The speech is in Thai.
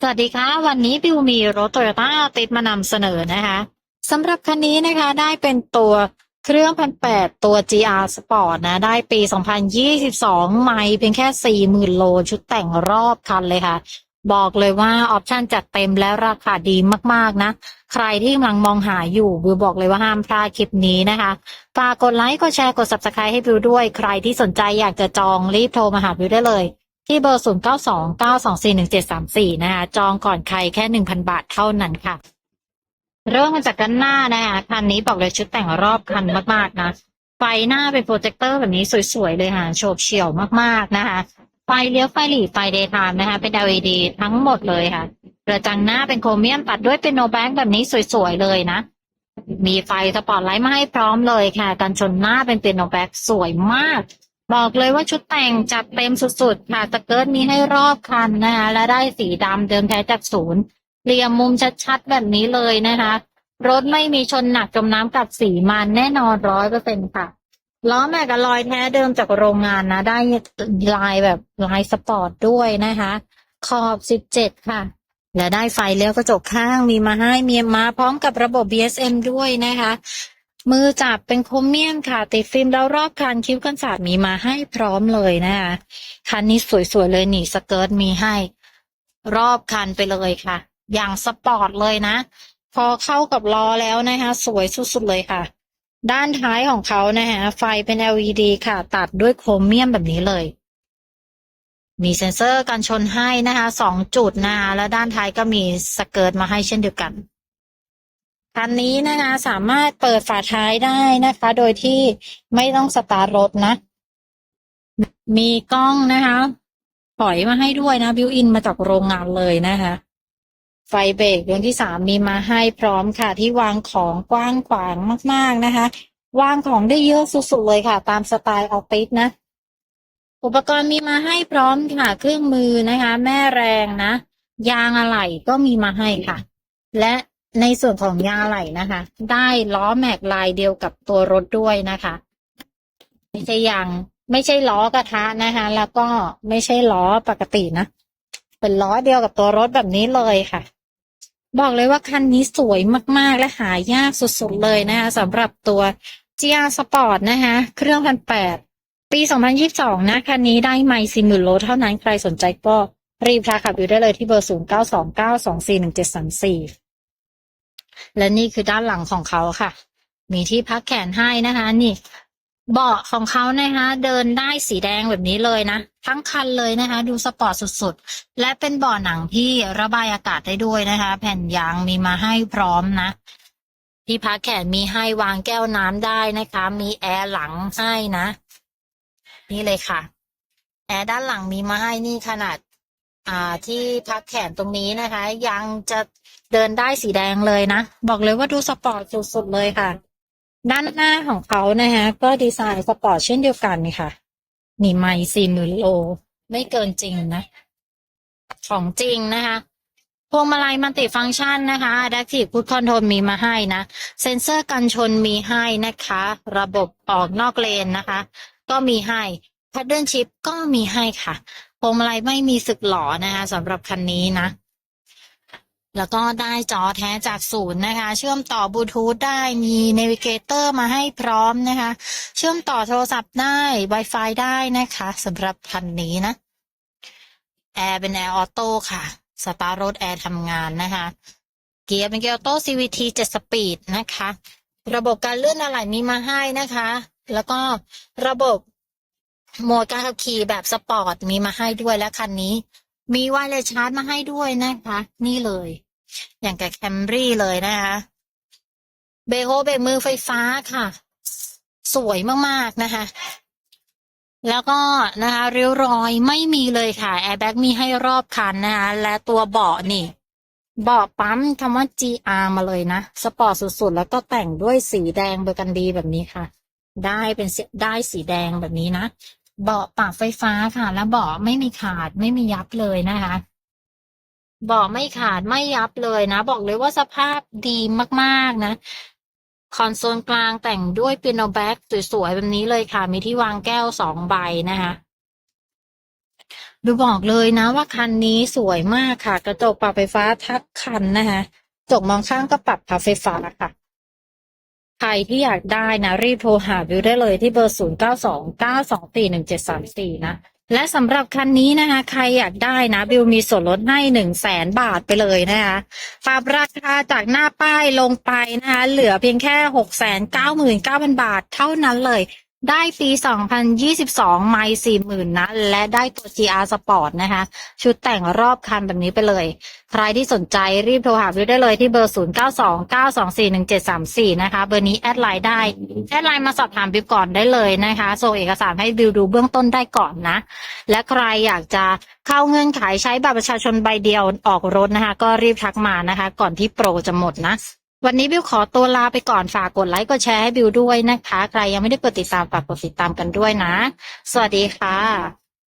สวัสดีค่ะ วันนี้บิวมีรถโตโยต้าติดมานำเสนอนะคะสำหรับคันนี้นะคะได้เป็นตัวเครื่องพันแปดตัว GR Sport นะ ได้ปี 2022 ไม่เพียงแค่ 40,000 โล ชุดแต่งรอบคันเลยค่ะ บอกเลยว่าออปชันจัดเต็มและราคาดีมากๆนะ ใครที่กำลังมองหาอยู่บิวบอกเลยว่าห้ามพลาดคลิปนี้นะคะฝากกดไลค์กดแชร์กด subscribe ให้บิวด้วย ใครที่สนใจอยากจะจองรีบโทรมาหาบิวได้เลย ที่เบอร์ 0 9 2 9 2 4 1 7 3 4 นะคะจองก่อนใครแค่ 1,000 บาทเท่านั้นค่ะ เริ่มมาจากด้านหน้านะคะคันนี้บอกเลยชุดแต่งรอบคันมากๆนะไฟหน้าเป็นโปรเจคเตอร์แบบนี้สวยๆ เลยค่ะโฉบเฉี่ยวมากๆนะคะ ไฟเลี้ยวไฟหลีไฟเดย์ไทม์นะคะ เป็น LED ทั้งหมดเลยค่ะกระจังหน้าเป็นโครเมียมตัดด้วยเป็นโนแบงค์แบบนี้สวยๆ เลยนะ มีไฟสปอตไลท์มาให้พร้อมเลยค่ะ กันชนหน้าเป็นเป็นโนแบงค์สวยมาก บอกเลยว่าชุดแต่งจัดเต็มสุดๆ ค่ะสเกิร์ตมีให้รอบคันนะคะ และได้สีดำเดิมแท้จากศูนย์เรียมมุมชัดๆ แบบนี้เลยนะคะ รถไม่มีชนหนักจมน้ำกัดสีมันแน่นอนร้อยเปอร์เซ็นต์ค่ะล้อแม็กกับลอยแท้เดิมจากโรงงานนะ ได้ลายแบบลายสปอร์ตด้วยนะคะ ขอบสิบเจ็ดค่ะ และได้ไฟเลี้ยวกระจกข้างมีมาให้มีมาพร้อมกับระบบ BSM ด้วยนะคะ มือจับเป็นโครเมียมค่ะ ติดฟิล์มแล้วรอบคันคิ้วกันศาสตร์มีมาให้พร้อมเลยนะคะคันนี้สวยๆเลยหนีสเกิร์ตมีให้ รอบคันไปเลยค่ะ อย่างสปอร์ตเลยนะ พอเข้ากับล้อแล้วนะคะ สวยสุดๆเลยค่ะ ด้านท้ายของเขานะคะไฟเป็น LED ค่ะ ตัดด้วยโครเมียมแบบนี้เลย มีเซ็นเซอร์กันชนให้นะคะสองจุดนะคะและด้านท้ายก็มีสเกิร์ตมาให้เช่นเดียวกัน คันนี้นะคะสามารถเปิดฝาท้ายได้นะคะ โดยที่ไม่ต้องสตาร์ทรถนะ มีกล้องนะคะถอยมาให้ด้วยนะบิวอินมาจากโรงงานเลยนะคะ ไฟเบรกดวงที่สามมีมาให้พร้อมค่ะ ที่วางของกว้างขวางมาก ๆนะคะ วางของได้เยอะสุดๆเลยค่ะ ตามสไตล์ออฟฟิศนะ อุปกรณ์มีมาให้พร้อมค่ะ เครื่องมือนะคะ แม่แรงนะ ยางอะไหล่ก็มีมาให้ค่ะ และ ในส่วนของยางไหล่นะคะ ได้ล้อแม็กลายเดียวกับตัวรถด้วยนะคะ ไม่ใช่ยางไม่ใช่ล้อกระทะนะคะ แล้วก็ไม่ใช่ล้อปกตินะ เป็นล้อเดียวกับตัวรถแบบนี้เลยค่ะ บอกเลยว่าคันนี้สวยมากๆและหายากสุดๆเลยนะคะสำหรับตัว GR Sport นะคะ เครื่องพันแปดปี 2022 นะ คันนี้ได้ไม่สี่หมื่นโลเท่านั้นใครสนใจก็รีบทักขับอยู่ได้เลยที่เบอร์ 0 และนี่คือด้านหลังของเขาค่ะ มีที่พักแขนให้นะคะ นี่ เบาะของเขานะคะ เดินได้สีแดงแบบนี้เลยนะ ทั้งคันเลยนะคะ ดูสปอร์ตสุดๆ และเป็นเบาะหนังที่ระบายอากาศได้ด้วยนะคะ แผ่นยางมีมาให้พร้อมนะที่พักแขนมีให้วางแก้วน้ำได้นะคะ มีแอร์หลังให้นะ นี่เลยค่ะ แอร์ด้านหลังมีมาให้นี่ขนาด อ่าที่พักแขนตรงนี้นะคะ ยังจะเดินได้สีแดงเลยนะ บอกเลยว่าดูสปอร์ตสุดๆเลยค่ะ ด้านหน้าของเขานะคะก็ดีไซน์สปอร์ตเช่นเดียวกันค่ะ นี่ไม่สี่หมื่นโล ไม่เกินจริงนะ ของจริงนะคะพวงมาลัยมัลติฟังก์ชันนะคะ Adaptive Cruise Control มีมาให้นะ เซ็นเซอร์กันชนมีให้นะคะ ระบบออกนอกเลนนะคะ ก็มีให้ Paddle Shift ก็มีให้ค่ะ พวงมาลัยไม่มีสึกหลอนะคะสำหรับคันนี้นะ แล้วก็ได้จอแท้จากศูนย์นะคะ เชื่อมต่อบลูทูธได้มีเนวิเกเตอร์มาให้พร้อมนะคะ เชื่อมต่อโทรศัพท์ได้ Wi-Fi ได้นะคะสำหรับคันนี้นะแอร์เป็นแอร์ออโต้ค่ะ สตาร์รถแอร์ทำงานนะคะ เกียร์เป็นเกียร์ออโต้ CVT 7สปีดนะคะ ระบบการเลื่อนอะไหล่มีมาให้นะคะ แล้วก็ระบบ โหมดการขับขี่แบบสปอร์ตมีมาให้ด้วยและคันนี้ มีไวเลสชาร์จมาให้ด้วยนะคะ นี่เลย อย่างกับแคมรี่เลยนะคะเบรกโฮเบรกมือไฟฟ้าค่ะ สวยมากๆนะคะ แล้วก็นะคะริ้วรอยไม่มีเลยค่ะแอร์แบ็กมีให้รอบคันนะคะและตัวเบาะนี่เบาะปั๊มคำว่า GR มาเลยนะ สปอร์ตสุดๆ แล้วก็แต่งด้วยสีแดงเบอร์กันดีแบบนี้ค่ะ ได้เป็นสีได้สีแดงแบบนี้นะ เบาะปรับไฟฟ้าค่ะ แล้วเบาะไม่มีขาดไม่มียับเลยนะคะเบาะไม่ขาดไม่ยับเลยนะ บอกเลยว่าสภาพดีมากๆนะ คอนโซลกลางแต่งด้วยเปียโนแบ็กสวยๆแบบนี้เลยค่ะ มีที่วางแก้วสองใบนะคะดูบอกเลยนะว่าคันนี้สวยมากค่ะ กระจกปรับไฟฟ้าทักคันนะคะกระจกมองข้างก็ปรับพับไฟฟ้าค่ะ ใครที่อยากได้นะรีบโทรหาบิวได้เลยที่เบอร์ 0 9 2 9 2 4 1 7 3 4 นะ และสำหรับคันนี้นะคะ ใครอยากได้นะบิวมีส่วนลดให้1 0 0 0 0แสนบาทไปเลยนะคะปรับราคาจากหน้าป้ายลงไปนะคะ เหลือเพียงแค่ 6 9 9 0 0 0 บาทเท่านั้นเลย ได้ปี 2022 ไม่40,000 นะ และได้ตัว GR Sport นะคะ ชุดแต่งรอบคันแบบนี้ไปเลย ใครที่สนใจรีบโทรหาวิวได้เลยที่เบอร์ 0929241734 นะคะ เบอร์นี้แอดไลน์ได้ แอดไลน์มาสอบถามบิวก่อนได้เลยนะคะ ส่งเอกสารให้บิวดูเบื้องต้นได้ก่อนนะ และใครอยากจะเข้าเงื่อนไขใช้บัตรประชาชนใบเดียวออกรถนะคะ ก็รีบทักมานะคะ ก่อนที่โปรจะหมดนะ วันนี้บิวขอตัวลาไปก่อนฝากกดไลค์กดแชร์ให้บิวด้วยนะคะ ใครยังไม่ได้กดติดตามฝากกดติดตามกันด้วยนะ สวัสดีค่ะ